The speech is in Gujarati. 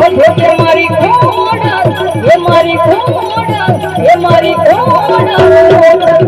એ મારી ખોડ એ મારી ખોડ એ મારી ખોડ